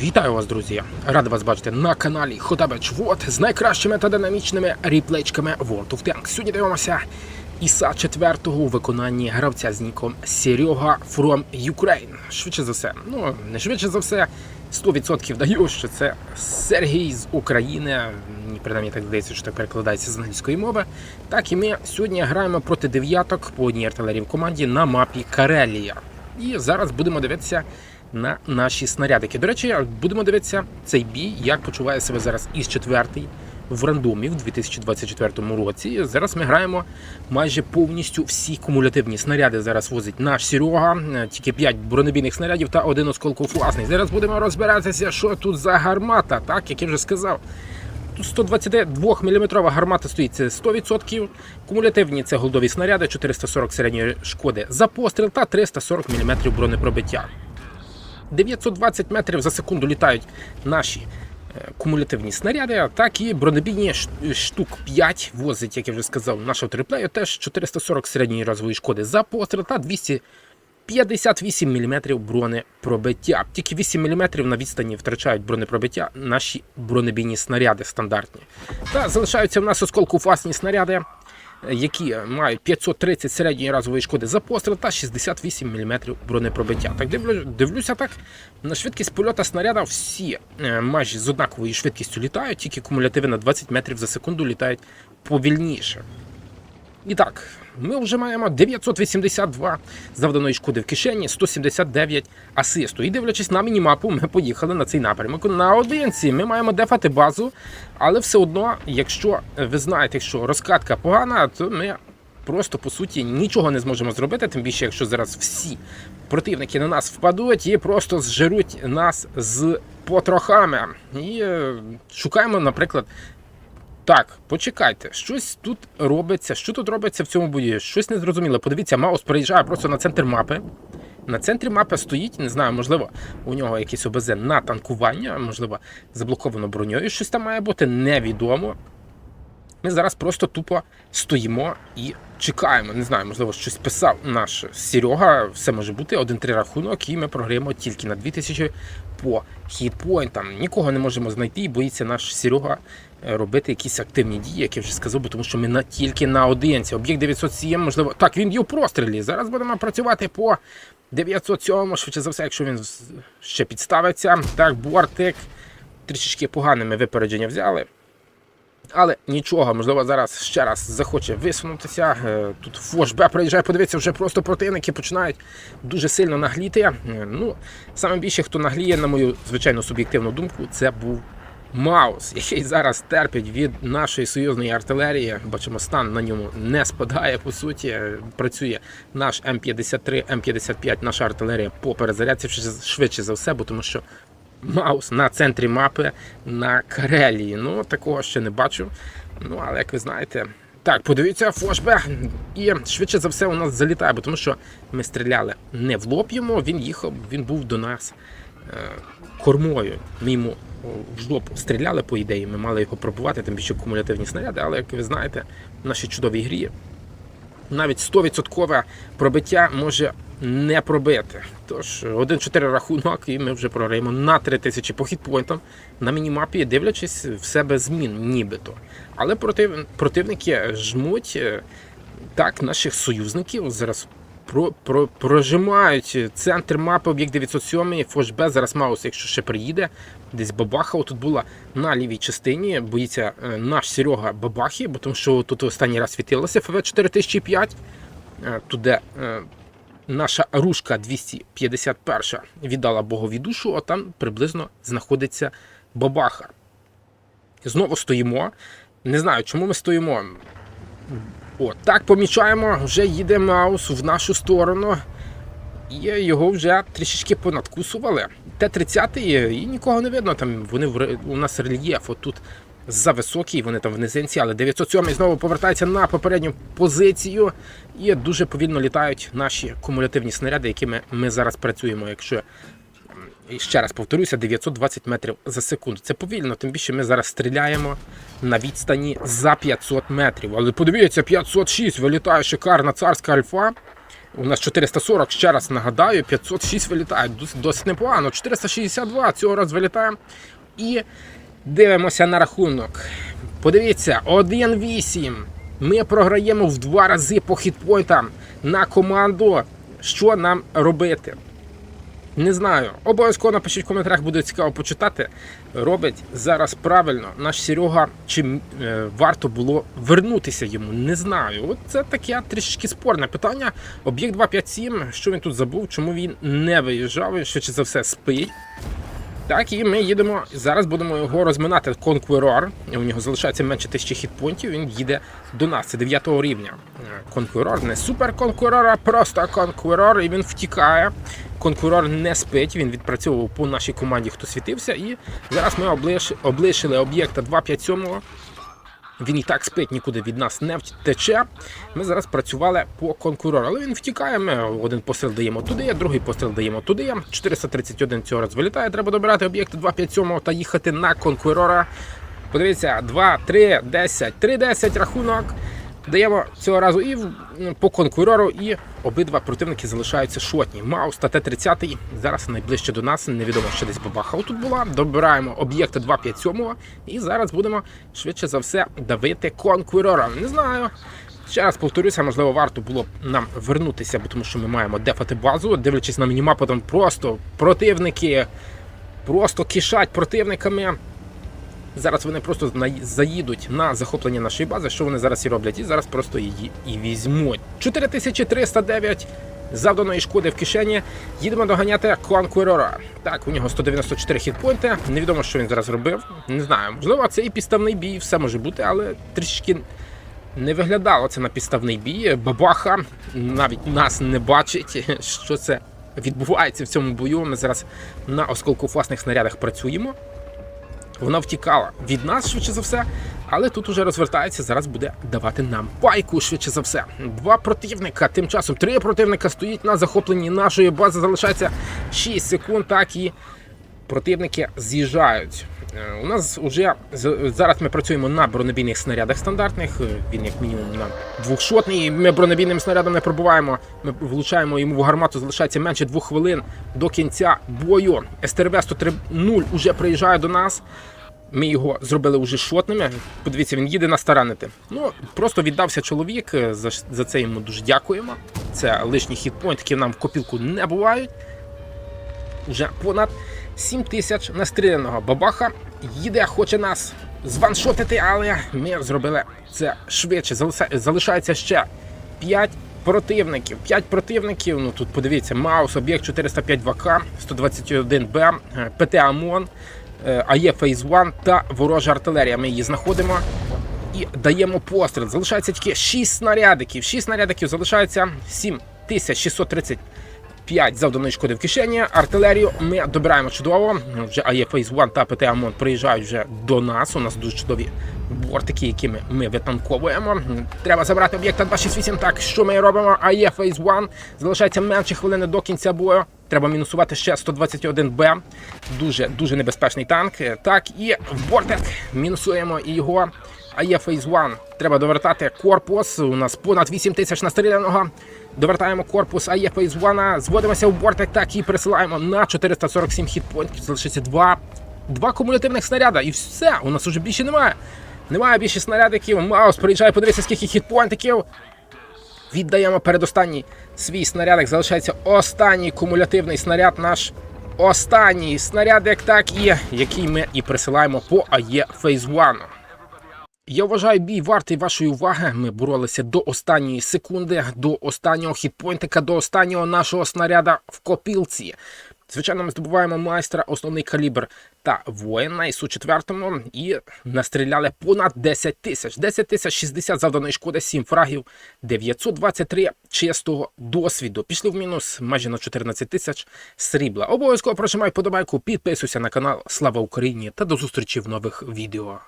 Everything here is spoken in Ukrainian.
Вітаю вас, друзі! Радий вас бачити на каналі Хотабеч Вот з найкращими та динамічними ріплейчками World of Tanks. Сьогодні дивимося Іса 4 у виконанні гравця з ніком Серега from Ukraine. Швидше за все, ну не швидше за все, 100% даю, що це Сергій з України. Принаймні так здається, що так перекладається з англійської мови. Так і ми сьогодні граємо проти дев'яток по одній артилерії в команді на мапі Карелія. І зараз будемо дивитися на наші снарядики. До речі, будемо дивитися цей бій, як почуває себе зараз із четвертий в рандомі в 2024 році. Зараз ми граємо майже повністю всі кумулятивні снаряди. Зараз возить наш Серега, тільки 5 бронебійних снарядів та один осколков власний. Зараз будемо розбиратися, що тут за гармата, так як я вже сказав. Тут 122 мм гармата стоїть це 100%. Кумулятивні це голдові снаряди, 440 середньої шкоди за постріл та 340 мм бронепробиття. 920 метрів за секунду літають наші е, кумулятивні снаряди, а так і бронебійні штук 5 возить, як я вже сказав, нашого триплею теж 440 середньої разової шкоди за постріл та 258 мм бронепробиття. Тільки 8 мм на відстані втрачають бронепробиття наші бронебійні снаряди стандартні. Та залишаються в нас осколку власні снаряди які мають 530 середньої разової шкоди за постріл та 68 мм бронепробиття. Так дивлю, дивлюся так. На швидкість польоту снаряда всі майже з однаковою швидкістю літають, тільки кумулятиви на 20 метрів за секунду літають повільніше. І так, ми вже маємо 982 завданої шкоди в кишені, 179 асисту. І дивлячись на мінімапу, ми поїхали на цей напрямок. На одинці ми маємо дефати базу, але все одно, якщо ви знаєте, що розкатка погана, то ми просто по суті нічого не зможемо зробити. Тим більше, якщо зараз всі противники на нас впадуть і просто зжируть нас з потрохами. І е, шукаємо, наприклад. Так, почекайте, щось тут робиться. Що тут робиться в цьому бою? Щось незрозуміле. Подивіться, Маус приїжджає просто на центр мапи. На центрі мапи стоїть, не знаю, можливо, у нього якийсь ОБЗ на танкування, можливо, заблоковано броньою. Щось там має бути невідомо. Ми зараз просто тупо стоїмо і чекаємо. Не знаю, можливо, щось писав наш Серега. Все може бути один-три рахунок, і ми програємо тільки на 2000 по хітпойнтам. Нікого не можемо знайти, і боїться наш Серега е, робити якісь активні дії, як я вже сказав, бо тому що ми на тільки на одинці. Об'єкт 907, можливо. Так, він є в прострілі. Зараз будемо працювати по 907, швидше за все, якщо він ще підставиться. Так, бортик. Трішечки поганими випередження взяли. Але нічого, можливо, зараз ще раз захоче висунутися. Е, Тут Фош Б приїжджає, подивитися, вже просто противники починають дуже сильно нагліти. Е, Ну, саме більше, хто нагліє, на мою звичайно суб'єктивну думку, це був Маус, який зараз терпить від нашої союзної артилерії. Бачимо, стан на ньому не спадає. По суті, Е, працює наш М53, М55, наша артилерія по перезарядці швидше за все, бо тому що Маус на центрі мапи на Карелії. Ну, такого ще не бачу. Ну, але як ви знаєте. Так, подивіться, флешбек. І швидше за все у нас залітає, бо тому що ми стріляли не в лоб йому, він їхав, він був до нас е, кормою. Ми йому в жопу стріляли, по ідеї, ми мали його пробувати, тим більше кумулятивні снаряди, але як ви знаєте, в нашій чудовій грі навіть 100% пробиття може не пробити. Тож 1-4 рахунок, і ми вже програємо на 3000 по хітпойнтам на мінімапі, дивлячись в себе змін, нібито. Але против, противники жмуть е, так наших союзників зараз. Про, про, прожимають центр мапи, об'єкт 907, Фошбе, зараз Маус, якщо ще приїде, десь бабаха тут була на лівій частині. Боїться е, наш Серега Бабахи, бо тому що тут останній раз світилося ФВ 4005. Е, Туди е, наша рушка 251 віддала Богові душу, а там приблизно знаходиться Бабаха. Знову стоїмо. Не знаю, чому ми стоїмо. О, так помічаємо, вже їде Маус в нашу сторону. І його вже трішечки понадкусували. Т-30 і нікого не видно. Там вони в у нас рельєф отут зависокий, вони там в низинці, але 907 знову повертається на попередню позицію. І дуже повільно літають наші кумулятивні снаряди, якими ми зараз працюємо. Якщо і ще раз повторюся, 920 метрів за секунду. Це повільно, тим більше ми зараз стріляємо на відстані за 500 метрів. Але подивіться, 506 вилітає шикарна царська альфа. У нас 440, ще раз нагадаю, 506 вилітає. Дос- Досить непогано. 462 цього раз вилітає. І дивимося на рахунок. Подивіться, 1-8. Ми програємо в два рази по хітпойнтам на команду. Що нам робити? Не знаю. Обов'язково напишіть в коментарях, буде цікаво почитати. Робить зараз правильно наш Серега, чи е, варто було вернутися йому. Не знаю. От це таке трішки спорне питання. Об'єкт 257, що він тут забув, чому він не виїжджав, і швидше за все спить. Так, і ми їдемо. Зараз будемо його розминати. Конкурор. У нього залишається менше тисячі хітпонтів. Він їде до нас. Це 9 рівня. Конкурор не супер Conqueror, а просто конкурор, і він втікає. Конкурор не спить, він відпрацьовував по нашій команді, хто світився. І зараз ми облиш... облишили об'єкта 257. Він і так спить, нікуди від нас не втече. Ми зараз працювали по конкурору, але він втікає. Ми один постріл даємо туди, другий постріл даємо туди. 431 цього раз вилітає. Треба добирати об'єкт 257 та їхати на конкурора. Подивіться, 2, 3, 10, 3, 10 рахунок. Даємо цього разу і по конкурору, і обидва противники залишаються шотні. Маус та Т-30 зараз найближче до нас. Невідомо, що десь бабаха тут була. Добираємо об'єкти 257 і зараз будемо швидше за все давити конкурора. Не знаю. Ще раз повторюся, можливо, варто було б нам вернутися, бо тому що ми маємо дефати базу. Дивлячись на мінімапу, там просто противники просто кишать противниками. Зараз вони просто заїдуть на захоплення нашої бази, що вони зараз і роблять, і зараз просто її і візьмуть. 4309 завданої шкоди в кишені. Їдемо доганяти Конкурора. Так, у нього 194 хітпойнти. Невідомо, що він зараз робив. Не знаю, можливо, це і підставний бій, все може бути, але трішки не виглядало це на підставний бій. Бабаха навіть нас не бачить, що це відбувається в цьому бою. Ми зараз на осколкофасних снарядах працюємо. Вона втікала від нас швидше за все, але тут уже розвертається. Зараз буде давати нам пайку швидше за все. Два противника. Тим часом три противника стоїть на захопленні нашої бази. Залишається 6 секунд. Так і противники з'їжджають. Е, У нас вже зараз ми працюємо на бронебійних снарядах стандартних. Е, Він як мінімум на двохшотний. Ми бронебійним снарядом не пробуваємо. Ми влучаємо йому в гармату. Залишається менше двох хвилин до кінця бою. СТРВ 103.0 уже приїжджає до нас. Ми його зробили уже шотними. Подивіться, він їде нас таранити. Ну просто віддався чоловік. е, За, за це йому дуже дякуємо. Це лишній хітпойнт, які нам в копілку не бувають. Уже понад 7 тисяч настріляного бабаха їде, хоче нас званшотити, але ми зробили це швидше. Залишається ще 5 противників. 5 противників. Ну тут подивіться, Маус, об'єкт 405 ВК, 121Б, е, ПТ ОМОН, е, АЄ Фейз 1 та ворожа артилерія. Ми її знаходимо і даємо постріл. Залишається тільки 6 снарядиків. 6 снарядиків залишається 7630 5 завданої шкоди в кишені. Артилерію ми добираємо чудово. Вже АЄ Фейс 1 та ПТ ОМОН приїжджають вже до нас. У нас дуже чудові бортики, якими ми витанковуємо. Треба забрати об'єкта 268. Так, що ми робимо? АЄ Фейс 1. Залишається менше хвилини до кінця бою. Треба мінусувати ще 121Б. Дуже дуже небезпечний танк. Так, і в бортик мінусуємо і його. А є Фейз 1. Треба довертати корпус. У нас понад 8 тисяч настріляного. Довертаємо корпус, а є Фейз 1. Зводимося в бортик, так і пересилаємо на 447 хітпойнтів. Залишиться два, два кумулятивних снаряда. І все, у нас уже більше немає. Немає більше снарядиків. Маус приїжджає, подивися, скільки хітпойнтиків. Віддаємо передостанній свій снарядик. Залишається останній кумулятивний снаряд наш. Останній снарядик, так і який ми і присилаємо по АЄ Фейз 1. Я вважаю, бій вартий вашої уваги. Ми боролися до останньої секунди, до останнього хітпойнтика, до останнього нашого снаряда в копілці. Звичайно, ми здобуваємо майстра, основний калібр та воїна ісу 4 і настріляли понад 10 тисяч. 10 тисяч 60 завданої шкоди, 7 фрагів, 923 чистого досвіду. Пішли в мінус майже на 14 тисяч срібла. Обов'язково прожимай подобайку, підписуйся на канал. Слава Україні та до зустрічі в нових відео.